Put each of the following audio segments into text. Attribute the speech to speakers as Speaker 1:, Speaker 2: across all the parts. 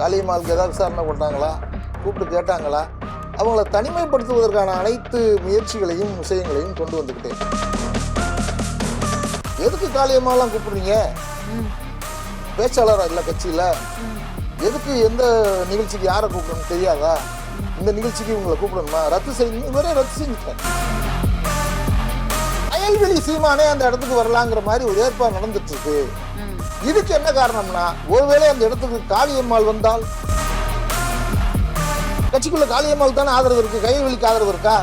Speaker 1: காளியம்மாளுக்கு ஏதாவது விசாரணை பண்ணாங்களா கூப்பிட்டு கேட்டாங்களா? அவங்கள தனிமைப்படுத்துவதற்கான அனைத்து முயற்சிகளையும் விஷயங்களையும் கொண்டு வந்துக்கிட்டேன். எதுக்கு காளியம்மாலாம் கூப்பிடுறீங்க?
Speaker 2: ம்,
Speaker 1: பேச்சாளரா இல்லை கட்சியில்? எதுக்கு எந்த நிகழ்ச்சிக்கு யாரை கூப்பிடணும் தெரியாதா? இந்த நிகழ்ச்சிக்கு இவங்களை கூப்பிடணுமா? ரத்து செய்யுங்க இவரே ரத்து செஞ்சுட்டேன் அயல்வெளி சீமானே அந்த இடத்துக்கு வரலாங்கிற மாதிரி ஒரு ஏற்பாடு நடந்துட்டு இருக்கு. இதுக்கு என்ன காரணம்னா ஒருவேளை அந்த இடத்துக்கு காளியம்மாள் வந்தால் கட்சிக்குள்ள காளியம்மாள் தானே ஆதரவு இருக்கு கையல்வெளிக்கு ஆதரவு இருக்கா?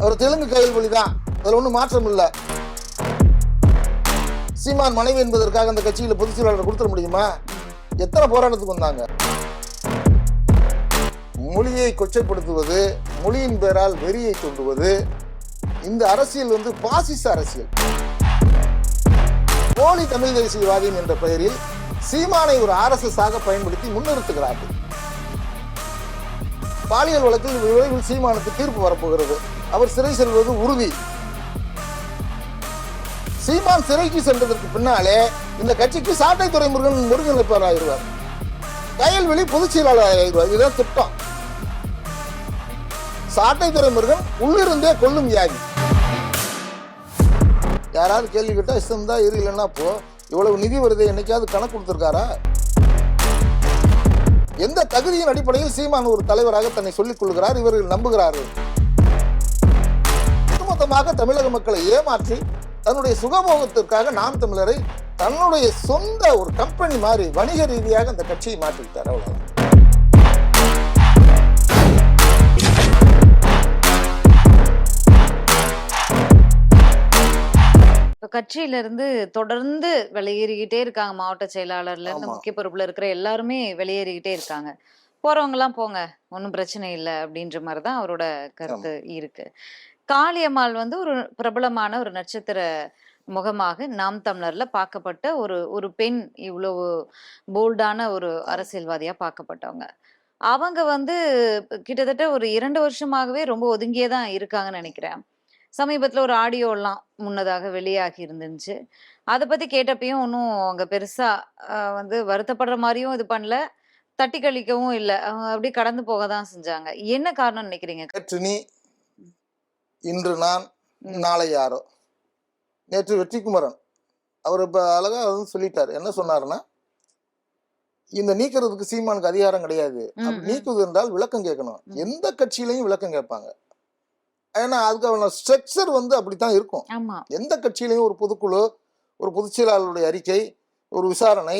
Speaker 1: அவர் தெலுங்கு கையல்வெளி தான். அதில் ஒன்றும் மாற்றம் இல்லை. சீமான் மனைவி என்பதற்காக அந்த கட்சியில் பொதுச் செயலாளர் கொடுத்துட முடியுமா? எத்தனை போராட்டத்துக்கு வந்தாங்க? மொழியை கொச்சைப்படுத்துவது மொழியின் பெயரால் வெறியை தூண்டுவது இந்த அரசியல் வந்து பாசிச அரசியல். போலி தமிழ் தேசியவாதியம் என்ற பெயரில் சீமானை ஒரு ஆர்எஸ்எஸ் ஆக பயன்படுத்தி முன்னிறுத்துகிறார்கள். பாலியல் வழக்கில் விரைவில் சீமானுக்கு தீர்ப்பு வரப்போகிறது. அவர் சிறை செல்வது உறுதி. சீமான் சிறைக்கு சென்றதற்கு பின்னாலே இந்த கட்சிக்கு சாட்டை துறைமுருகன் முருகன் ஆயிடுவார் கயல்வெளி பொதுச் செயலாளர் ஆயிடுவார் இதுதான் திட்டம். சாட்டை துறைமுருகன் உள்ளிருந்தே கொல்லும் வியாதி. யாராவது கேள்வி கேட்டால் இஷ்டம் தான் இரு இல்லைன்னா போ. இவ்வளவு நிதி வருது என்னைக்காவது கணக்கு கொடுத்துருக்காரா? எந்த தகுதியின் அடிப்படையில் சீமான் ஒரு தலைவராக தன்னை சொல்லிக் கொள்கிறார் இவர்கள் நம்புகிறார்கள்? ஒட்டுமொத்தமாக தமிழக மக்களை ஏமாற்றி தன்னுடைய சுகபோகத்திற்காக நாம் தமிழரை தன்னுடைய சொந்த ஒரு கம்பெனி மாதிரி வணிக ரீதியாக அந்த கட்சியை மாற்றிவிட்டார் அவ்வளோதான்
Speaker 2: இப்ப கட்சியில இருந்து தொடர்ந்து வெளியேறிக்கிட்டே இருக்காங்க மாவட்ட செயலாளர்ல இருந்து. முக்கிய பொறுப்புல இருக்கிற எல்லாருமே வெளியேறிக்கிட்டே இருக்காங்க. போறவங்க எல்லாம் போங்க ஒன்றும் பிரச்சனை இல்லை அப்படின்ற மாதிரி தான் அவரோட கருத்து இருக்கு. காளியம்மாள் வந்து ஒரு பிரபலமான ஒரு நட்சத்திர முகமாக நாம் தமிழர்ல பார்க்கப்பட்ட ஒரு ஒரு பெண் இவ்வளவு போல்டான ஒரு அரசியல்வாதியா பார்க்கப்பட்டவங்க. அவங்க வந்து கிட்டத்தட்ட ஒரு இரண்டு வருஷமாகவே ரொம்ப ஒதுங்கியே தான் இருக்காங்கன்னு நினைக்கிறேன். சமீபத்துல ஒரு ஆடியோ எல்லாம் முன்னதாக வெளியாகி இருந்துச்சு. அதை பத்தி கேட்டப்பயும் ஒன்றும் அவங்க பெருசா ஆஹ் வந்து வருத்தப்படுற மாதிரியும் இது பண்ணல. தட்டி கழிக்கவும் இல்லை. அவங்க அப்படியே கடந்து போக தான் செஞ்சாங்க. என்ன காரணம் நினைக்கிறீங்க?
Speaker 1: நேற்று நீ இன்று நான். நாளை யாரோ? நேற்று வெற்றிக்குமரன். அவர் இப்ப அழகா வந்து சொல்லிட்டார். என்ன சொன்னாருன்னா இந்த நீக்கிறதுக்கு சீமானுக்கு அதிகாரம் கிடையாது. அப்படி. நீக்குவது என்றால் விளக்கம் கேட்கணும். எந்த கட்சியிலையும் விளக்கம் கேட்பாங்க. ஏன்னா அதுக்கான ஸ்ட்ரக்சர் வந்து அப்படித்தான் இருக்கும். எந்த கட்சியிலையும் ஒரு பொதுக்குழு ஒரு பொதுச் செயலாளருடைய அறிக்கை ஒரு விசாரணை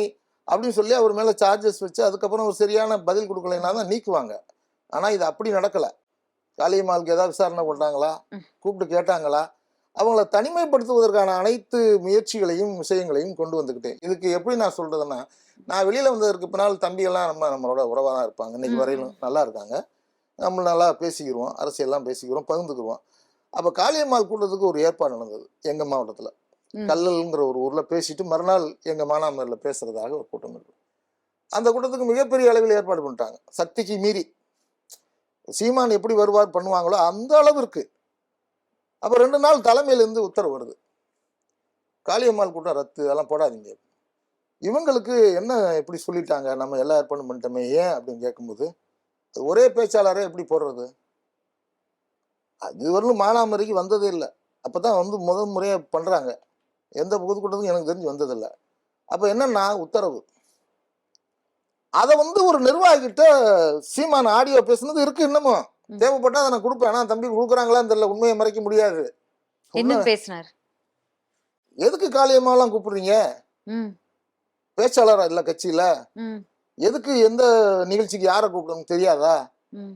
Speaker 1: அப்படின்னு சொல்லி அவர் மேல சார்ஜஸ் வச்சு அதுக்கப்புறம் ஒரு சரியான பதில் கொடுக்கலைன்னா தான் நீக்குவாங்க. ஆனா இது அப்படி நடக்கல. காளியம்மாளுக்கு ஏதாவது விசாரணை பண்ணாங்களா. கூப்பிட்டு கேட்டாங்களா? அவங்கள தனிமைப்படுத்துவதற்கான அனைத்து முயற்சிகளையும் விஷயங்களையும் கொண்டு வந்துக்கிட்டேன். இதுக்கு எப்படி நான் சொல்றதுன்னா நான் வெளியில வந்ததற்கு பின்னால் தம்பியெல்லாம் நம்ம நம்மளோட உறவாக தான் இருப்பாங்க. இன்னைக்கு வரையிலும் நல்லா இருக்காங்க. நம்ம நல்லா பேசிக்கிருவோம் அரசியல்லாம் பேசிக்கிறோம் பகிர்ந்துக்குருவோம் அப்போ காளியம்மாள் கூட்டத்துக்கு ஒரு ஏற்பாடு நடந்தது எங்க மாவட்டத்தில். கல்லல்ங்கிற ஒரு ஊர்ல பேசிட்டு மறுநாள் எங்க மானாமரில் பேசுறதாக ஒரு கூட்டம் இருக்கு அந்த கூட்டத்துக்கு மிகப்பெரிய அளவில் ஏற்பாடு பண்ணிட்டாங்க. சக்திக்கு மீறி. சீமான் எப்படி வருவார் பண்ணுவாங்களோ அந்த அளவிற்கு. அப்ப ரெண்டு நாள் தலைமையில இருந்து உத்தரவு வருது. காளியம்மாள் கூட்டம் ரத்து அதெல்லாம் போடாதீங்க. இவங்களுக்கு என்ன எப்படி சொல்லிட்டாங்க? நம்ம எல்லா ஏற்பாடும் பண்ணிட்டோமே ஏன் அப்படின்னு கேட்கும்போது ஒரே பேச்சாளரை எப்படி போடுறது? அது வரலும் மானாமரிக்கு வந்ததே இல்லை. அப்பதான் வந்து முதல் முறையா பண்றாங்க. எந்த பொதுக்கூட்டத்துக்கும் எனக்கு தெரிஞ்சு வந்ததில்லை. அப்ப என்னன்னா உத்தரவு. அதை வந்து ஒரு நிர்வாகிகிட்ட சீமான ஆடியோ பேசுனது இருக்கு இன்னமும். தேவைப்பட்டா அதை நான் கொடுப்பேன். தம்பி கொடுக்குறாங்களான்னு தெரியல. உண்மையை மறைக்க முடியாது.
Speaker 2: என்ன பேசினார்?
Speaker 1: எதுக்கு காளியம்மாலாம் கூப்பிடுறீங்க? பேச்சாளரா இல்ல கட்சியில? எதுக்கு எந்த நிகழ்ச்சிக்கு யாரை கூப்பிடணும் தெரியாதா?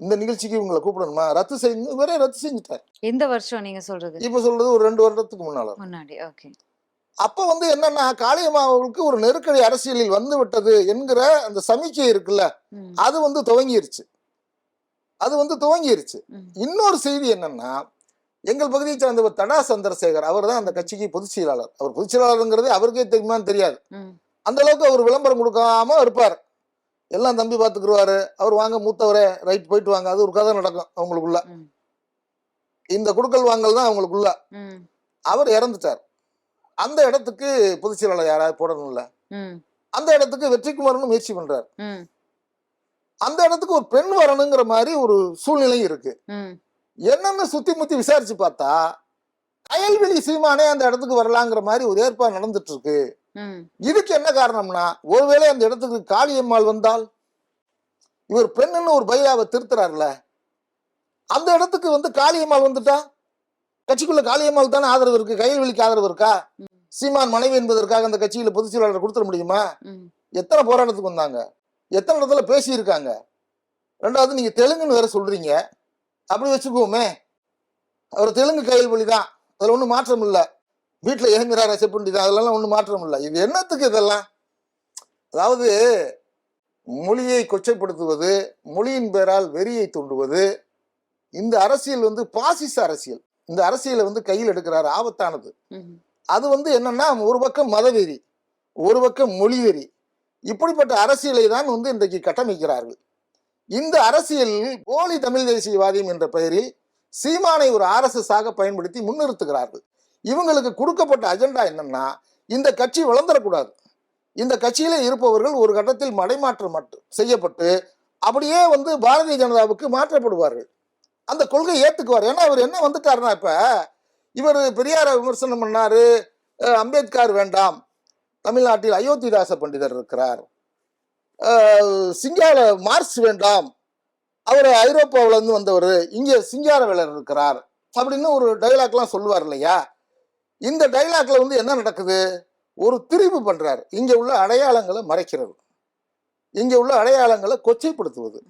Speaker 1: இந்த நிகழ்ச்சிக்கு இவங்களை கூப்பிடணுமா? ரத்து செஞ்சு இவரே ரத்து செஞ்சுட்டார்.
Speaker 2: எந்த வருஷம் நீங்க சொல்றது?
Speaker 1: இப்ப சொல்றது ஒரு ரெண்டு வருடத்துக்கு முன்னால
Speaker 2: முன்னாடி ஓகே.
Speaker 1: அப்ப வந்து என்னன்னா காளியம்மாவுக்கு ஒரு நெருக்கடி அரசியலில் வந்து விட்டது என்கிற அந்த சமிக்கை இருக்குல்ல அது வந்து துவங்கிருச்சு. அது வந்து துவங்கிருச்சு. இன்னொரு செய்தி என்னன்னா எங்கள் பகுதியை சார்ந்தவர் தடா சந்திரசேகர் அவர் தான் அந்த கட்சிக்கு பொதுச் செயலாளர். அவர் பொதுச் செயலாளருங்கிறது அவருக்கே தெரியுமான்னு தெரியாது. அந்த அளவுக்கு அவர் விளம்பரம் கொடுக்காம இருப்பார். எல்லாம் தம்பி பார்த்துக்குருவாரு அவர் வாங்க மூத்தவரே ரைட் போயிட்டு வாங்க. அது ஒரு கதை நடக்கும் அவங்களுக்குள்ள. இந்த குடுக்கல் வாங்கல் தான் அவங்களுக்குள்ள.
Speaker 2: ம்.
Speaker 1: அவர் இறந்துட்டார். அந்த இடத்துக்கு பொதுச் செயலாளர் யாராவது போடணும்ல?
Speaker 2: ம்.
Speaker 1: அந்த இடத்துக்கு வெற்றிக்குமாரன் முயற்சி பண்றாரு. அந்த இடத்துக்கு ஒரு பெண் வரணுங்கிற மாதிரி ஒரு சூழ்நிலை இருக்கு. என்னன்னு சுத்தி முத்தி விசாரிச்சு பார்த்தா கயல்வெளி சீமானே அந்த இடத்துக்கு வரலாங்கிற மாதிரி ஒரு ஏற்பாடு நடந்துட்டு இருக்கு இதுக்கு என்ன காரணம்னா ஒருவேளை அந்த இடத்துக்கு காளியம்மாள் வந்தால் இவர் பெண்ணுன்னு ஒரு பையாவை திருத்துறாருல அந்த இடத்துக்கு வந்து காளியம்மாள் வந்துட்டா? கட்சிக்குள்ள காளியம்மாள் தானே ஆதரவு இருக்கு கையல்வெளிக்கு ஆதரவு இருக்கா. சீமான் மனைவி என்பதற்காக அந்த கட்சியில பொதுச் செயலாளர் கொடுத்துட முடியுமா? எத்தனை போராட்டத்துக்கு வந்தாங்க? எத்தனை இடத்துல பேசியிருக்காங்க? ரெண்டாவது நீங்க தெலுங்குன்னு வேற சொல்றீங்க. அப்படி வச்சுக்குவோமே அவர் தெலுங்கு கையல்வெளி தான். அதுல ஒன்றும் மாற்றம் இல்லை. வீட்டில் இயங்குறாரா செப்புண்டி தான் அதெல்லாம் ஒன்றும் மாற்றம் இல்லை. இது என்னத்துக்கு இதெல்லாம்? அதாவது மொழியை கொச்சைப்படுத்துவது மொழியின் பேரால் வெறியை தூண்டுவது இந்த அரசியல் வந்து பாசிச அரசியல். இந்த அரசியலை வந்து கையில் எடுக்கிறார் ஆபத்தானது. அது வந்து என்னன்னா ஒரு பக்கம் மதவெறி ஒரு பக்கம் மொழிவெறி இப்படிப்பட்ட அரசியலை தான் வந்து இன்றைக்கு கட்டமைக்கிறார்கள். இந்த அரசியல் போலி தமிழ் தேசியவாதியம் என்ற பெயரில் சீமானை ஒரு ஆர்எஸ்எஸ் ஆக பயன்படுத்தி முன்னிறுத்துகிறார்கள். இவங்களுக்கு கொடுக்கப்பட்ட அஜெண்டா என்னன்னா இந்த கட்சி வளர்ந்துடக்கூடாது. இந்த கட்சியில இருப்பவர்கள் ஒரு கட்டத்தில் மடைமாற்றம் மட்டும் செய்யப்பட்டு அப்படியே வந்து பாரதிய ஜனதாவுக்கு மாற்றப்படுவார்கள். அந்த கொள்கை ஏத்துக்குவார். ஏன்னா அவர் என்ன வந்துட்டாருன்னா இப்ப இவர் பெரியார விமர்சனம் பண்ணாரு அம்பேத்கர் வேண்டாம். தமிழ்நாட்டில் அயோத்திதாச பண்டிதர் இருக்கிறார். சிங்கால மார்க்ஸ் வேண்டாம். அவர் ஐரோப்பாவிலேருந்து வந்தவர். இங்கே சிங்காரவேலர் இருக்கிறார். அப்படின்னு ஒரு டைலாக்லாம் சொல்லுவார் இல்லையா? இந்த டைலாக்ல வந்து என்ன நடக்குது? ஒரு திரிவு பண்றாரு. இங்க உள்ள அடையாளங்களை மறைக்கிறது. இங்க உள்ள அடையாளங்களை கொச்சைப்படுத்துவது.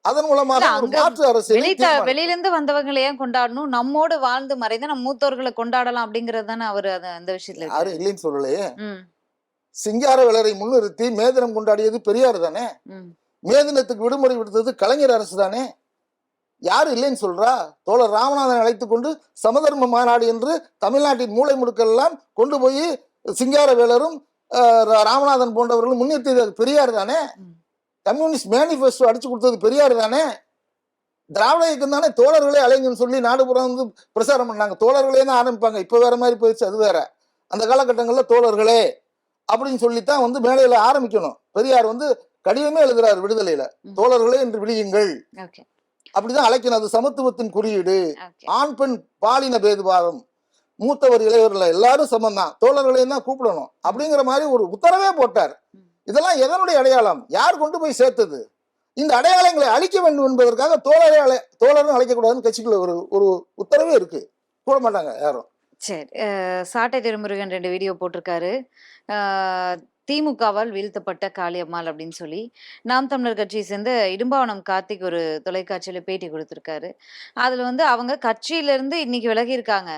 Speaker 1: அதன் மூலமாக மாற்று அரசியலை
Speaker 2: வெளி
Speaker 1: தீர்மானிக்கிறது.
Speaker 2: வெளியில இருந்து வந்தவங்களை ஏன் கொண்டாடணும்? நம்மோடு வாழ்ந்து மறைந்த நம்ம மூத்தோர்களை கொண்டாடலாம் அப்படிங்கறது தானே அவரு அந்த விஷயத்துல
Speaker 1: யாரும். இல்லைன்னு சொல்லலையே.
Speaker 2: ம்.
Speaker 1: சிங்காரவேலரை முன்னிறுத்தி மேதினம் கொண்டாடியது பெரியார் தானே? மேதினத்துக்கு விடுமுறை விடுத்தது கலைஞர் அரசு தானே? யாரு இல்லைன்னு சொல்றா? தோழர் ராமநாதன் அழைத்து கொண்டு சமதர்ம மாநாடு என்று தமிழ்நாட்டின் மூளை முடுக்கெல்லாம் கொண்டு போய் சிங்காரவேலரும் ராமநாதன் போன்றவர்களும் முன்னிறுத்தியது. பெரியார் தானே. கம்யூனிஸ்ட் மேனிஃபெஸ்டோ அடிச்சு கொடுத்தது பெரியார் தானே? திராவிட இயக்கம் தானே? தோழர்களே அலைங்கன்னு சொல்லி நாடுபுறம் வந்து பிரச்சாரம் பண்ணாங்க. தோழர்களே தான் ஆரம்பிப்பாங்க. இப்ப வேற மாதிரி போயிடுச்சு அது வேற. அந்த காலகட்டங்களில் தோழர்களே அப்படின்னு சொல்லித்தான் வந்து மேடையில ஆரம்பிக்கணும். பெரியார் வந்து கடிதமே எழுதுறாரு விடுதலையில. தோழர்களே என்று விழியுங்கள். அப்படிதான் அழைக்கணும் அது சமத்துவத்தின் குறியீடு. ஆண் பெண் பாலின பேதுபாதம் மூத்தவர் இளையவர்கள் எல்லாரும் சமம் தான் தோழர்களையும் தான் கூப்பிடணும். அப்படிங்கிற மாதிரி ஒரு உத்தரவே போட்டார். இதெல்லாம் எதனுடைய அடையாளம்? யார் கொண்டு போய் சேர்த்தது? இந்த அடையாளங்களை அழிக்க வேண்டும் என்பதற்காக தோழரை அழை தோழரும் அழைக்கக்கூடாதுன்னு கட்சிக்குள்ள ஒரு ஒரு உத்தரவே இருக்கு. போட மாட்டாங்க யாரும்.
Speaker 2: சரி சாட்டை திருமுருகன் ரெண்டு வீடியோ போட்டிருக்காரு. திமுகவால் வீழ்த்தப்பட்ட காளியம்மாள் அப்படின்னு சொல்லி நாம் தமிழர் கட்சியை சேர்ந்த இடும்பாவனம் கார்த்திக் ஒரு தொலைக்காட்சியில பேட்டி கொடுத்திருக்காரு. அதுல வந்து அவங்க கட்சியில இருந்து இன்னைக்கு விலகி இருக்காங்க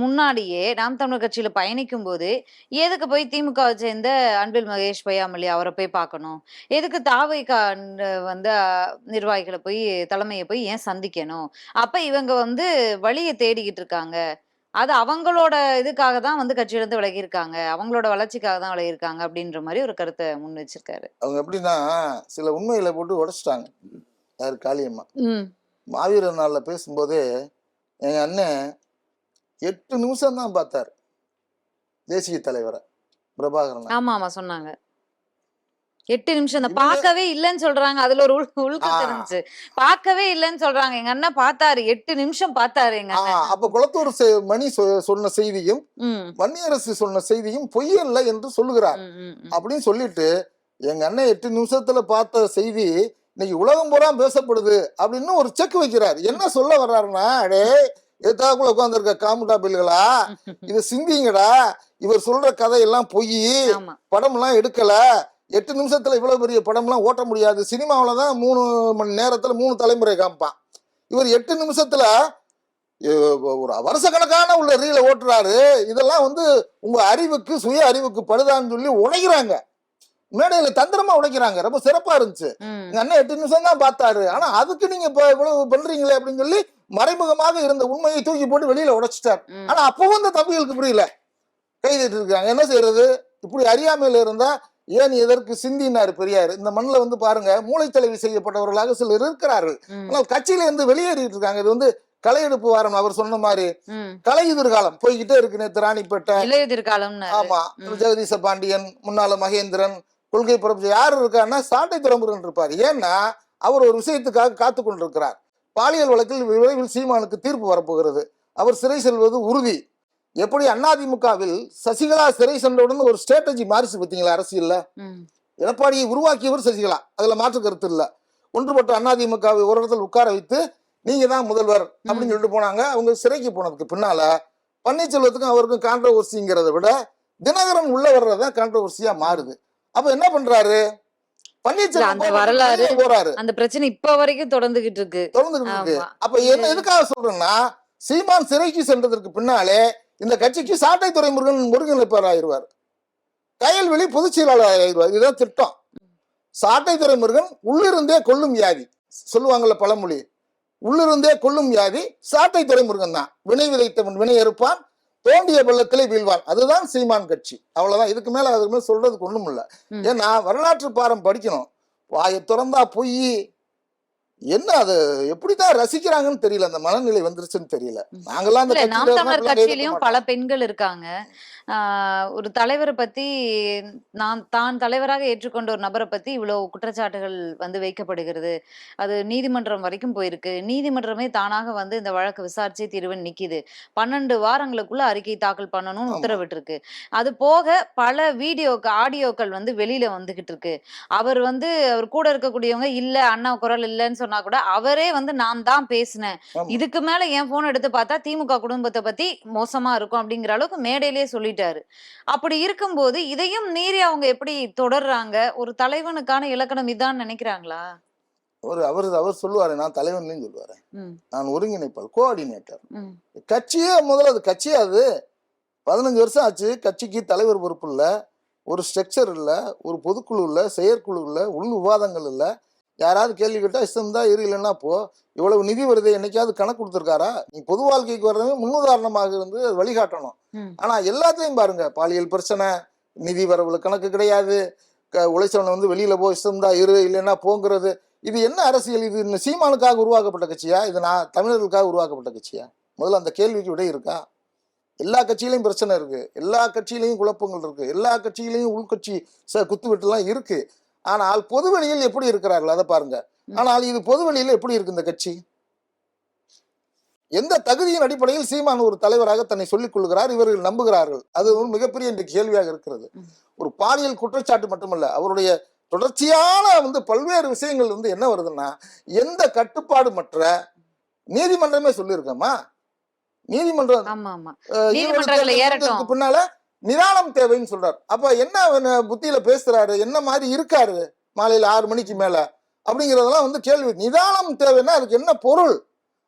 Speaker 2: முன்னாடியே நாம் தமிழர் கட்சியில பயணிக்கும் போது எதுக்கு போய் திமுகவை சேர்ந்த அன்பில் மகேஷ் பொய்யாமொழி அவரை போய் பார்க்கணும்? எதுக்கு தாவை வந்து நிர்வாகிகளை போய் தலைமையை போய் ஏன் சந்திக்கணும்? அப்ப இவங்க வந்து வழியை தேடிக்கிட்டு இருக்காங்க. அது அவங்களோட இதுக்காக தான் வந்து கட்சியிலிருந்து விலகி இருக்காங்க அவங்களோட வளர்ச்சிக்காக தான் விலகி இருக்காங்க அப்படின்ற மாதிரி ஒரு கருத்தை முன் வச்சிருக்காரு.
Speaker 1: அவங்க எப்படின்னா சில உண்மைகளை போட்டு உடைச்சிட்டாங்க. யார்? காளியம்மா. மாவீரர் நாளில் பேசும்போதே எங்க அண்ணன் எட்டு நிமிஷம் தான் பார்த்தார். தேசிய தலைவரை பிரபாகரன்.
Speaker 2: ஆமா ஆமா சொன்னாங்க. எட்டு நிமிஷம்
Speaker 1: இவங்க-
Speaker 2: பார்க்கவே இல்லைன்னு சொல்றாங்க. அதுல ஒரு
Speaker 1: ஆ.
Speaker 2: இருந்துச்சு. பார்க்கவே இல்லைன்னு சொல்றாங்க. எங்க அண்ணன் பார்த்தாரு. எட்டு நிமிஷம் பார்த்தாரு எங்க
Speaker 1: அப்ப குளத்தூர் மணி சொன்ன செய்தியும் வன்னியரசு சொன்ன செய்தியும் பொய்யல்ல என்று சொல்லுகிறார். அப்படின்னு சொல்லிட்டு எங்க அண்ணன் எட்டு நிமிஷத்துல பார்த்த செய்தி இன்னைக்கு உலகம் பூரா பேசப்படுது அப்படின்னு ஒரு செக் வைக்கிறார். என்ன சொல்ல வர்றாருன்னா அடே எதாக்குள்ள உட்காந்துருக்க காமுடா பில்களா இதை சிந்திங்கடா. இவர் சொல்ற கதையெல்லாம் பொய்.
Speaker 2: ஆமா.
Speaker 1: படம்லாம் எடுக்கல. எட்டு நிமிஷத்துல இவ்வளவு பெரிய படம்லாம் ஓட்ட முடியாது. சினிமாவில் தான் மூணு மணி நேரத்துல மூணு தலைமுறை காமிப்பான். இவர் எட்டு நிமிஷத்துல ஒரு வருஷக்கணக்கான உள்ள ரீல ஓட்டுறாரு. இதெல்லாம் வந்து உங்க அறிவுக்கு சுய அறிவுக்கு படுதான்னு சொல்லி உடைக்கிறாங்க. மேடையில தந்திரமா உடைக்கிறாங்க. ரொம்ப சிறப்பா இருந்துச்சு.
Speaker 2: ம்.
Speaker 1: எங்க அண்ணன் எட்டு நிமிஷம் தான் பார்த்தாரு. ஆனா அதுக்கு நீங்க இப்ப இவ்வளவு பண்றீங்களே அப்படின்னு சொல்லி மறைமுகமாக இருந்த உண்மையை தூக்கி போட்டு வெளியில உடைச்சிட்டார்.
Speaker 2: ம்.
Speaker 1: ஆனா அப்பவும் இந்த தம்பிகளுக்கு புரியல. கைதிட்டு இருக்காங்க என்ன செய்யறது? இப்படி அறியாமையில இருந்தா ஏன் எதற்கு சிந்தினார் பெரியார்? இந்த மண்ணில் வந்து பாருங்க மூளைத்தலைவி செய்யப்பட்டவர்களாக சிலர் இருக்கிறார்கள். ஆனால் கட்சியில இருந்து வெளியேறிட்டு இருக்காங்க இது வந்து களை எடுப்பு வாரம் அவர் சொன்ன மாதிரி. கலை எதிர்காலம். போய்கிட்டே இருக்கு நேத்து ராணிப்பேட்டை ஆமா. ஜெகதீச பாண்டியன் முன்னால மகேந்திரன் கொள்கை பரப்பு யார் இருக்காருன்னா சாட்டை துறைமுருகன் இருப்பார். ஏன்னா அவர் ஒரு விஷயத்துக்காக காத்து கொண்டிருக்கிறார் பாலியல் வழக்கில் விரைவில் சீமானுக்கு தீர்ப்பு வரப்போகிறது. அவர் சிறை செல்வது உறுதி. எப்படி அதிமுகவில் சசிகலா சிறை சென்றவுடன் ஒரு ஸ்ட்ராட்டஜி மாறிச்சு பார்த்தீங்களா அரசியல்ல. எடப்பாடியை உருவாக்கியவர் சசிகலா. அதுல மாற்று கருத்து இல்ல. ஒன்றுபட்ட அதிமுகவை ஒரு இடத்துல உட்கார வைத்து நீங்க தான் முதல்வர் அப்படின்னு சொல்லிட்டு போனாங்க. அவங்க சிறைக்கு போனதுக்கு பின்னால பன்னீர்செல்வத்துக்கும் அவருக்கும் கான்ட்ரவர்சிங்கிறத விட தினகரன் உள்ள வர்றதுதான் கான்ட்ரவர்சியா மாறுது. அப்ப என்ன பண்றாரு? பன்னீர்செல்வம்
Speaker 2: வரலாறு
Speaker 1: போறாரு.
Speaker 2: அந்த பிரச்சனை இப்ப வரைக்கும் தொடர்ந்துகிட்டு இருக்கு.
Speaker 1: தொடர்ந்துகிட்டு இருக்கு. அப்ப என்ன எதுக்காக சொல்றேன்னா சீமான் சிறைக்கு சென்றதற்கு பின்னாலே இந்த கட்சிக்கு சாட்டை துறைமுருகன் ஒருங்கிணைப்பாளர் ஆயிடுவார். கயல்வெளி பொதுச் செயலாளர் ஆயிடுவார். இதுதான் திட்டம். சாட்டை துறைமுருகன் உள்ளிருந்தே கொல்லும் வியாதி. சொல்லுவாங்கல்ல பழமொழி. உள்ளிருந்தே கொல்லும் வியாதி சாட்டை துறைமுருகன் தான். வினை விதைத்தவன் வினை அறுப்பான் தோண்டிய பள்ளத்திலே வீழ்வான். அதுதான் சீமான் கட்சி. அவ்வளவுதான். இதுக்கு மேல அதுக்கு மேல சொல்றதுக்கு ஒண்ணும் இல்ல. ஏன்னா வரலாற்று பாடம் படிக்கணும். வாயை திறந்தா பொய். என்ன அது எப்படிதான் ரசிக்கிறாங்கன்னு தெரியல அந்த மனநிலை வந்துருச்சுன்னு தெரியல. நாங்கெல்லாம் அந்த
Speaker 2: நாம் தமிழர் கட்சியிலயும் பல பெண்கள் இருக்காங்க. ஒரு தலைவரை பத்தி நான் தான் தலைவராக ஏற்றுக்கொண்ட ஒரு நபரை பத்தி இவ்வளவு குற்றச்சாட்டுகள் வந்து வைக்கப்படுகிறது. அது நீதிமன்றம் வரைக்கும் போயிருக்கு. நீதிமன்றமே தானாக வந்து இந்த வழக்கு விசாரிச்சு தீர்வுன்னு நிக்குது. பன்னெண்டு வாரங்களுக்குள்ள அறிக்கை தாக்கல் பண்ணணும்னு. உத்தரவிட்டிருக்கு. அது போக பல வீடியோக்கள் ஆடியோக்கள் வந்து வெளியில வந்துகிட்டு இருக்கு. அவர் வந்து அவர் கூட இருக்கக்கூடியவங்க இல்ல அண்ணா குரல் இல்லைன்னு சொன்னா கூட அவரே வந்து நான் தான் பேசினேன். இதுக்கு மேல என் போன் எடுத்து பார்த்தா திமுக குடும்பத்தை பத்தி மோசமா இருக்கும் அப்படிங்கிற அளவுக்கு மேடையிலேயே சொல்லிட்டாரு அப்படி இருக்கும்போது இதையும் மீறி அவங்க எப்படி தொடர்றாங்க? ஒரு தலைவனுக்கான இலக்கணம் இதான் நினைக்கிறாங்களா?
Speaker 1: ஒரு அவர் அவர் சொல்லுவாரு நான் தலைவன்லையும் சொல்லுவாரு நான் ஒருங்கிணைப்பாளர் கோஆர்டினேட்டர் கட்சியே முதல்ல அது கட்சியே அது. பதினஞ்சு வருஷம் ஆச்சு கட்சிக்கு தலைவர் பொறுப்பு இல்ல. ஒரு ஸ்ட்ரக்சர் இல்ல ஒரு பொதுக்குழு இல்ல செயற்குழு இல்ல உள் விவாதங்கள் இல்ல. யாராவது கேள்வி கேட்டா இஷ்டம் தான் இரு இல்லைன்னா போ. இவ்வளவு நிதி வருது என்னைக்காவது கணக்கு கொடுத்துருக்காரா? நீ பொது வாழ்க்கைக்கு வர்றவங்க முன்னுதாரணமாக இருந்து வழிகாட்டணும். ஆனா எல்லாத்தையும் பாருங்க பாலியல் பிரச்சனை நிதி வரவுல கணக்கு கிடையாது உழைச்சவனை வந்து வெளியில போ இஷ்டம் தான் இரு இல்லைன்னா போங்கிறது. இது என்ன அரசியல்? இது இந்த சீமானுக்காக உருவாக்கப்பட்ட கட்சியா? இது நான் தமிழர்களுக்காக உருவாக்கப்பட்ட கட்சியா? முதல்ல அந்த கேள்விக்கு விடை இருக்கா? எல்லா கட்சியிலையும் பிரச்சனை இருக்கு. எல்லா கட்சியிலையும் குழப்பங்கள் இருக்கு. எல்லா கட்சியிலையும் உள்கட்சி ச குத்துவெட்டுலாம் இருக்கு. ஆனால் பொதுவெளியில் எப்படி இருக்கிறார்கள்? அதை பாருங்க. ஆனால் இது பொதுவெளியில் எப்படி இருக்கு இந்த கட்சி? எந்த தகுதியின் அடிப்படையில் சீமான் ஒரு தலைவராக தன்னை சொல்லிக் கொள்கிறார் இவர்கள் நம்புகிறார்கள்? அது ஒரு மிகப்பெரிய இன்றைக்கு கேள்வியாக இருக்கிறது. ஒரு பாலியல் குற்றச்சாட்டு மட்டுமல்ல அவருடைய தொடர்ச்சியான வந்து பல்வேறு விஷயங்கள் வந்து என்ன வருதுன்னா எந்த கட்டுப்பாடு மற்ற நீதிமன்றமே சொல்லியிருக்கமா? நீதிமன்றம் பின்னால நிதானம் தேவைன்னு சொல்றாரு. அப்ப என்ன புத்தியில பேசுறாரு? என்ன மாதிரி இருக்காரு மாலையில ஆறு மணிக்கு மேல? அப்படிங்கறதெல்லாம் வந்து கேள்வி. நிதானம் தேவைன்னா அதுக்கு என்ன பொருள்?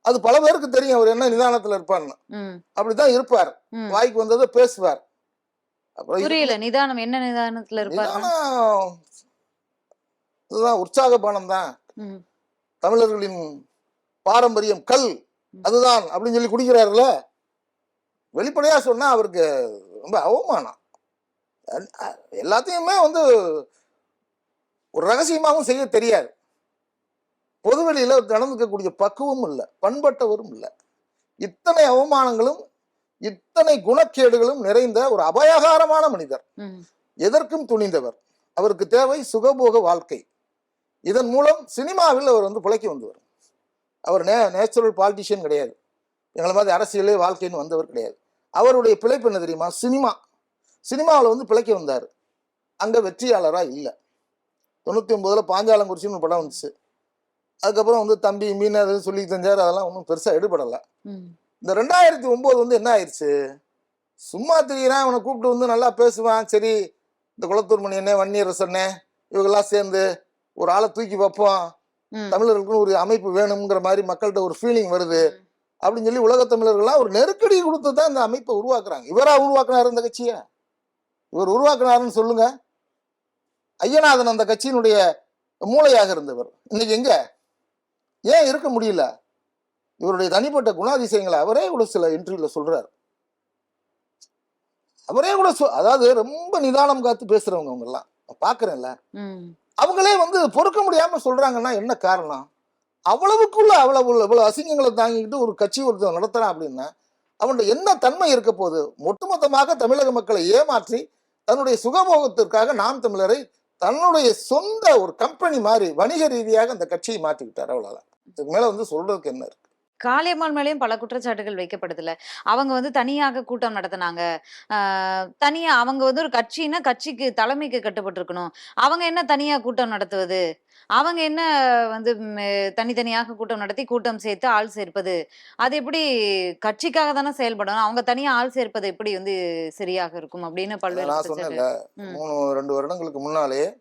Speaker 1: அது பல பேருக்கு தெரியும். அவர் என்ன நிதானத்துல இருப்பார்னு
Speaker 2: ம்,
Speaker 1: அப்படிதான் இருப்பார். வாய்க்கு வந்ததை பேசுவார்.
Speaker 2: புரியல. நிதானம் என்ன நிதானத்துல இருப்பாரு
Speaker 1: இதுதான் உற்சாக பானம் தான் தமிழர்களின் பாரம்பரியம் கல். அதுதான் அப்படின்னு சொல்லி குடிக்கிறாருல வெளிப்படையா சொன்னா அவருக்கு ரொம்ப அவமானம். எல்லாத்தையுமே வந்து ஒரு ரகசியமாகவும் செய்ய தெரியாது. பொதுவெளியில நடந்துக்கக்கூடிய பக்குவமும் இல்லை பண்பட்டவரும் இல்லை. இத்தனை அவமானங்களும் இத்தனை குணக்கேடுகளும் நிறைந்த ஒரு அபயகாரமான மனிதர். எதற்கும் துணிந்தவர். அவருக்கு தேவை சுகபோக வாழ்க்கை. இதன் மூலம் சினிமாவில் அவர் வந்து பிழைக்க வந்தவர். அவர் நே நேச்சுரல் பாலிட்டிஷியன் கிடையாது. எங்களை மாதிரி அரசியலே வாழ்க்கைன்னு வந்தவர் கிடையாது. அவருடைய பிழைப்பு என்ன தெரியுமா? சினிமா. சினிமாவில் வந்து பிழைக்க வந்தார். அங்கே வெற்றியாளராக இல்லை. தொண்ணூற்றி ஒம்போதில் பாஞ்சாலங்குறிச்சின்னு ஒரு படம் வந்துச்சு. அதுக்கப்புறம் வந்து தம்பி மீன் அது சொல்லி செஞ்சார் அதெல்லாம் ஒன்றும் பெருசாக எடுபடலை. இந்த ரெண்டாயிரத்தி ஒன்பது வந்து என்ன ஆயிடுச்சு சும்மா திரியிறான் அவனை கூப்பிட்டு வந்து நல்லா பேசுவான். சரி இந்த குளத்தூர் மணி அண்ணே வன்னியரசண்ணே இவங்கெல்லாம் சேர்ந்து ஒரு ஆளை தூக்கி வைப்போம். தமிழர்களுக்குன்னு ஒரு அமைப்பு வேணுங்கிற மாதிரி மக்கள்கிட்ட ஒரு ஃபீலிங் வருது. அப்படின்னு சொல்லி உலக தமிழர்கள்லாம் ஒரு நெருக்கடி கொடுத்து தான் இந்த அமைப்பை உருவாக்குறாங்க. இவரா உருவாக்குனாரு இந்த கட்சியை? இவர் உருவாக்குனாருன்னு சொல்லுங்க. ஐயநாதன் அந்த கட்சியினுடைய மூளையாக இருந்தவர். இன்னைக்கு எங்க? ஏன் இருக்க முடியல? இவருடைய தனிப்பட்ட குணாதிசயங்களை அவரே கூட சில இன்டர்வியூல சொல்றாரு. அவரே கூட அதாவது ரொம்ப நிதானம் காத்து பேசுறவங்க அவங்க எல்லாம் பாக்குறேன்ல. அவங்களே வந்து பொறுக்க முடியாம சொல்றாங்கன்னா என்ன காரணம்? அவ்வளவுக்குள்ள அவ்வளவு இவ்வளவு அசிங்கங்களை தாங்கிக்கிட்டு ஒரு கட்சி ஒருத்தன் நடத்துறான் அப்படின்னா அவனுடைய என்ன தன்மை இருக்க போகுது? ஒட்டுமொத்தமாக தமிழக மக்களை ஏமாற்றி தன்னுடைய சுகபோகத்திற்காக நாம் தமிழரை தன்னுடைய சொந்த ஒரு கம்பெனி மாதிரி வணிக ரீதியாக அந்த கட்சியை மாற்றிக்கிட்டார் அவ்வளவுதான். இதுக்கு மேல வந்து சொல்றதுக்கு என்ன இருக்கு?
Speaker 2: காளியம்மாள் மேலேயும் பல குற்றச்சாட்டுகள் வைக்கப்படுதுல அவங்க வந்து தனியாக கூட்டம் நடத்தினாங்க. தனியா அவங்க வந்து ஒரு கட்சின்னா கட்சிக்கு தலைமைக்கு கட்டுப்பட்டிருக்கணும். அவங்க என்ன தனியா கூட்டம் நடத்துவது? அவங்க என்ன வந்து தனித்தனியாக கூட்டம் நடத்தி கூட்டம் சேர்த்து ஆள் சேர்ப்பது? அது எப்படி கட்சிக்காக தானே செயல்படணும்? அவங்க தனியா ஆள் சேர்ப்பது எப்படி வந்து சரியாக இருக்கும்? அப்படின்னு பல்வேறு
Speaker 1: நான். சொன்னேன்ல. மூணு ரெண்டு வருடங்களுக்கு முன்னாலே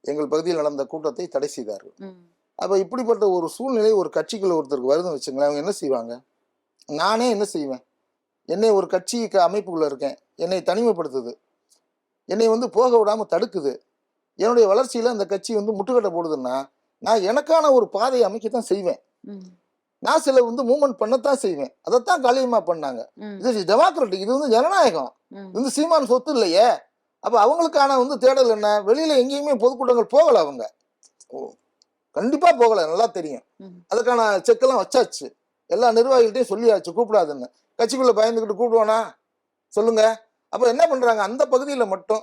Speaker 1: எங்கள் பகுதியில் நடந்த கூட்டத்தை தடை செய்தார்கள். அப்ப இப்படிப்பட்ட ஒரு சூழ்நிலை ஒரு கட்சிக்குள்ள ஒருத்தருக்கு வருதுன்னு வச்சுங்களேன் அவங்க என்ன செய்வாங்க? நானே என்ன செய்வேன்? என்னை ஒரு கட்சிக்கு அமைப்புக்குள்ள இருக்கேன். என்னை தனிமைப்படுத்துது. என்னை வந்து போக விடாம தடுக்குது. என்னுடைய வளர்ச்சியில அந்த கட்சி வந்து முட்டுக்கட்டை போடுதுன்னா நான் எனக்கான ஒரு பாதையை அமைக்கத்தான் செய்வேன். நான் சில வந்து மூவ்மெண்ட் பண்ணத்தான் செய்வேன். அதைத்தான் காலியமா பண்ணாங்க. இது டெமோக்ராட்டிக் இது வந்து ஜனநாயகம். இது வந்து சீமான் சொத்து இல்லையே. அப்ப அவங்களுக்கான வந்து தேடல் என்ன? வெளியில எங்கேயுமே பொதுக்கூட்டங்கள் போகல அவங்க. ஓ, கண்டிப்பா போகல நல்லா தெரியும். அதுக்கான செக்கெல்லாம் வச்சாச்சு. எல்லா நிர்வாகிகள்ட்டையும் சொல்லியாச்சு கூப்பிடாதுன்னு. கட்சிக்குள்ள பயந்துக்கிட்டு கூப்பிடுவானா சொல்லுங்க. அப்ப என்ன பண்றாங்க? அந்த பகுதியில மட்டும்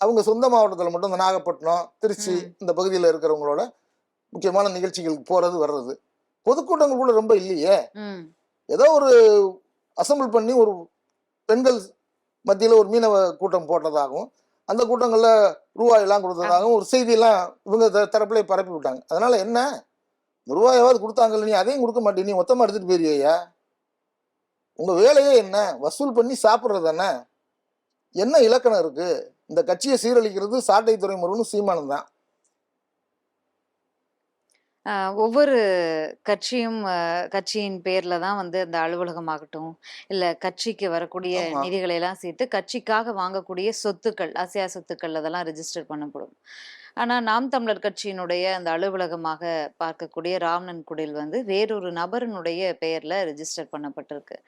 Speaker 1: அவங்க சொந்த மாவட்டத்துல மட்டும் இந்த நாகப்பட்டினம் திருச்சி. இந்த பகுதியில இருக்கிறவங்களோட முக்கியமான நிகழ்ச்சிகளுக்கு போறது வர்றது. பொதுக்கூட்டங்கள் கூட ரொம்ப இல்லையே. ஏதோ ஒரு அசம்பிள் பண்ணி ஒரு பெண்கள் மத்தியில் ஒரு மீனவ கூட்டம் போட்டதாகவும் அந்த கூட்டங்களில் ரூபாயெல்லாம் கொடுத்ததாகவும் ஒரு செய்தியெல்லாம் இவங்க தரப்புல பரப்பி விட்டாங்க. அதனால என்ன? ரூபாயாவது கொடுத்தாங்கல்ல நீ அதையும் கொடுக்க மாட்டே நீ மொத்தமாக எடுத்துட்டு போயிருவியா? உங்க வேலையே என்ன? வசூல் பண்ணி சாப்பிட்றது தானே? என்ன இலக்கணம் இருக்கு? இந்த கட்சியை சீரழிக்கிறது சாட்டை துறைமுருகனும் சீமானம் தான்.
Speaker 2: ஒவ்வொரு கட்சியும் கட்சியின் பேர்ல தான் வந்து அந்த அலுவலகமாகட்டும் இல்ல கட்சிக்கு வரக்கூடிய. நிதிகளை எல்லாம் சேர்த்து கட்சிக்காக வாங்கக்கூடிய சொத்துக்கள் அசையா சொத்துக்கள் அதெல்லாம் ரெஜிஸ்டர் பண்ணப்படும். ஆனா நாம் தமிழர் கட்சியினுடைய அந்த அலுவலகமாக பார்க்கக்கூடிய ராமனன் குடில் வந்து வேறொரு நபரினுடைய பெயர்ல ரெஜிஸ்டர் பண்ணப்பட்டிருக்கு.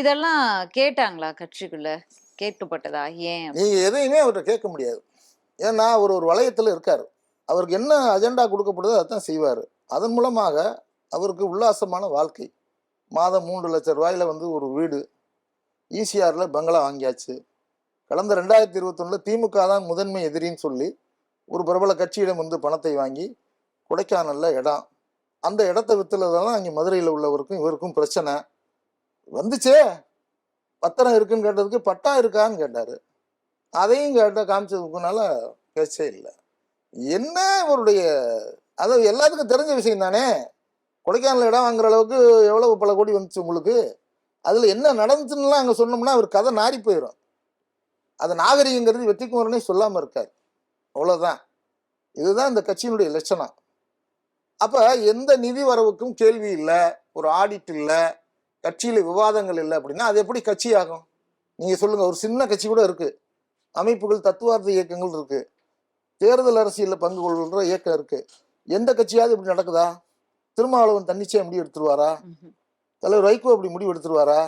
Speaker 2: இதெல்லாம் கேட்டாங்களா கட்சிக்குள்ள? கேட்கப்பட்டதா? ஏன்?
Speaker 1: நீங்க எதையுமே அவர்கிட்ட கேட்க முடியாது. ஏன்னா அவர் ஒரு வளையத்துல இருக்காரு. அவருக்கு என்ன அஜெண்டா கொடுக்கப்படுதோ அதான் செய்வார். அதன் மூலமாக அவருக்கு உல்லாசமான வாழ்க்கை. மாதம் மூன்று லட்சம் ரூபாயில வந்து ஒரு வீடு ஈசிஆரில் பங்களா வாங்கியாச்சு. கடந்த ரெண்டாயிரத்தி இருபத்தொன்னில் திமுக தான் முதன்மை எதிரின்னு சொல்லி ஒரு பிரபல கட்சியிடம் வந்து பணத்தை வாங்கி கொடைக்கானலில் இடம். அந்த இடத்த வித்துலதெல்லாம் அங்கே மதுரையில் உள்ளவருக்கும் இவருக்கும் பிரச்சனை. வந்துச்சே! பத்திரம் இருக்குன்னு கேட்டதுக்கு பட்டா இருக்கான்னு கேட்டார். அதையும் கேட்ட காமிச்சதுக்குனால பேச்சே இல்லை. என்ன இவருடைய அது எல்லாத்துக்கும் தெரிஞ்ச விஷயம் தானே? கொடைக்கானல் இடம் வாங்குற அளவுக்கு எவ்வளவு பல கோடி வந்துச்சு உங்களுக்கு? அதில் என்ன நடந்துச்சுன்னுலாம் அங்கே சொன்னோம்னா அவர் கதை நாறி போயிடும் அது நாகரிகங்கிறது வெற்றிக்குமரனே சொல்லாமல் இருக்கார். அவ்வளோதான் இதுதான் இந்த கட்சியினுடைய லட்சணம். அப்போ எந்த நிதி வரவுக்கும் கேள்வி இல்லை ஒரு ஆடிட் இல்லை கட்சியில் விவாதங்கள் இல்லை அப்படின்னா அது எப்படி கட்சி ஆகும் நீங்கள் சொல்லுங்கள் ஒரு சின்ன கட்சி கூட இருக்குது அமைப்புகள் தத்துவார்த்த இயக்கங்கள் இருக்குது தேர்தல் அரசியலில் பங்கு கொள்கின்ற இயக்கம் இருக்குது எந்த கட்சியாவது இப்படி நடக்குதா? திருமாவளவன் தன்னிச்சையாக முடிவு எடுத்துருவாரா. தலைவர் வைகோ அப்படி முடிவு எடுத்துருவாரா?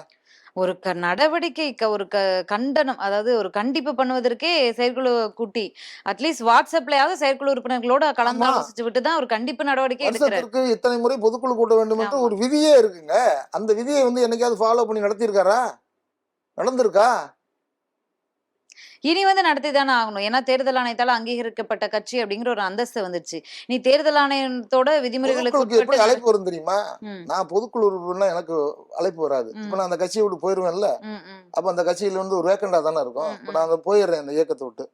Speaker 2: ஒரு க நடவடிக்கை க ஒரு க கண்டனம் அதாவது ஒரு கண்டிப்பு பண்ணுவதற்கே செயற்குழு கூட்டி அட்லீஸ்ட் வாட்ஸ்அப்லயாவது செயற்குழு உறுப்பினர்களோட கலந்து
Speaker 1: ஆமா.
Speaker 2: ஆலோசிச்சு விட்டு தான் ஒரு கண்டிப்பு நடவடிக்கை எடுக்கிறார்
Speaker 1: வருஷத்திற்கு இத்தனை முறை பொதுக்குழு கூட்ட வேண்டும் என்று
Speaker 2: ஆமா.
Speaker 1: ஒரு விதியே இருக்குங்க அந்த விதியை வந்து என்னைக்காவது ஃபாலோ பண்ணி நடத்தியிருக்காரா நடந்திருக்கா
Speaker 2: இனி வந்து நடத்தி தானே ஆகணும். ஏன்னா தேர்தல் ஆணையத்தால அங்கீகரிக்கப்பட்ட கட்சி அப்படிங்கிற ஒரு அந்தஸ்து வந்துருச்சு. நீ தேர்தல் ஆணையத்தோட விதிமுறைகளுக்கு
Speaker 1: எப்படி அழைப்பு வரும் தெரியுமா? நான் பொதுக்குழு உறுப்பினர்னா எனக்கு அழைப்பு வராது. இப்போ நான் அந்த கட்சியை விட்டு
Speaker 2: ம்,
Speaker 1: அப்போ அந்த கட்சியில வந்து ஒரு வேக்கண்டா தானே இருக்கும். இப்போ நான் அந்த போயிடுறேன் அந்த இயக்கத்தை விட்டு.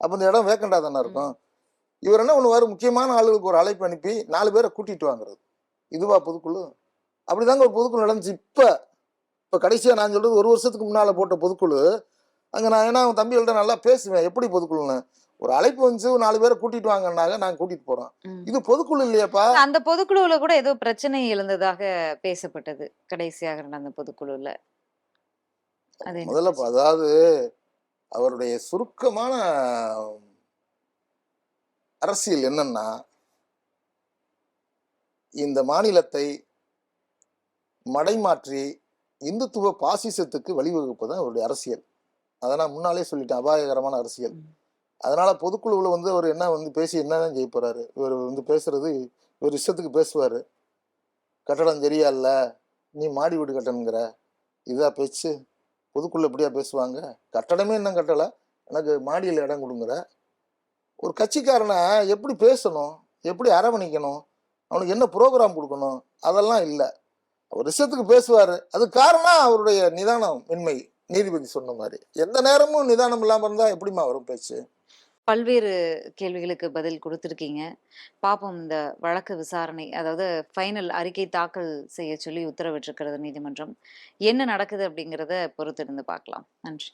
Speaker 1: அப்போ இந்த இடம் வேக்கண்டா தானே இருக்கும். இவர் என்ன பண்ணுவார்? முக்கியமான ஆளுகளுக்கு ஒரு அழைப்பு அனுப்பி நாலு பேரை கூட்டிட்டு வாங்குறது. இதுவா பொதுக்குழு? அப்படிதாங்க ஒரு பொதுக்குழு நடந்துச்சு. இப்போ இப்போ கடைசியாக நான் சொல்றது ஒரு வருஷத்துக்கு முன்னால் போட்ட பொதுக்குழு அங்கே நான் ஏன்னா அவன் தம்பிகள்ட்ட நல்லா பேசுவேன். எப்படி பொதுக்குழுன்னு? ஒரு அழைப்பு ஒரு நாலு பேரை கூட்டிட்டு வாங்கன்னாங்க நாங்கள் கூட்டிட்டு போறோம். இது பொதுக்குழு இல்லையாப்பா?
Speaker 2: அந்த பொதுக்குழுவுல கூட ஏதோ பிரச்சனை எழுந்ததாக பேசப்பட்டது. கடைசியாக நடந்த பொதுக்குழுல
Speaker 1: முதல்ல? அதாவது அவருடைய சுருக்கமான அரசியல் என்னன்னா இந்த மாநிலத்தை மடைமாற்றி இந்துத்துவ பாசிசத்துக்கு வழிவகுப்பது அவருடைய அரசியல். அதை நான் முன்னாலே சொல்லிட்டேன் அபாயகரமான அரசியல். அதனால பொதுக்குழுவில் வந்து அவர் என்ன வந்து பேசி என்னதான் செய்ய போறாரு? இவர் வந்து பேசுறது இவர் இஷ்டத்துக்கு பேசுவாரு. கட்டடம் சரியா இல்ல நீ மாடி வீடு கட்டணுங்கிற. இதா பேச்சு. பொதுக்குள்ள எப்படியா பேசுவாங்க? கட்டடமே இன்னும் கட்டலை. எனக்கு மாடியில் இடம் கொடுங்குற. ஒரு கட்சிக்காரனை எப்படி பேசணும்? எப்படி அரவணைக்கணும்? அவனுக்கு என்ன ப்ரோக்ராம் கொடுக்கணும்? அதெல்லாம் இல்லை. அவர் விஷயத்துக்கு பேசுவார். அது காரணம் அவருடைய நிதானம் இன்மை நீதிபதி சொன்ன மாதிரி. எந்த நேரமும் நிதானம் இல்லாமல் இருந்தால் எப்படிம்மா வரும் பேச்சு?
Speaker 2: பல்வேறு கேள்விகளுக்கு பதில் கொடுத்துருக்கீங்க. பாப்போம் இந்த வழக்கு விசாரணை அதாவது ஃபைனல் அறிக்கை தாக்கல் செய்ய சொல்லி உத்தரவிட்டிருக்கிறது நீதிமன்றம். என்ன நடக்குது அப்படிங்கிறத பொறுத்திருந்து பார்க்கலாம். நன்றி.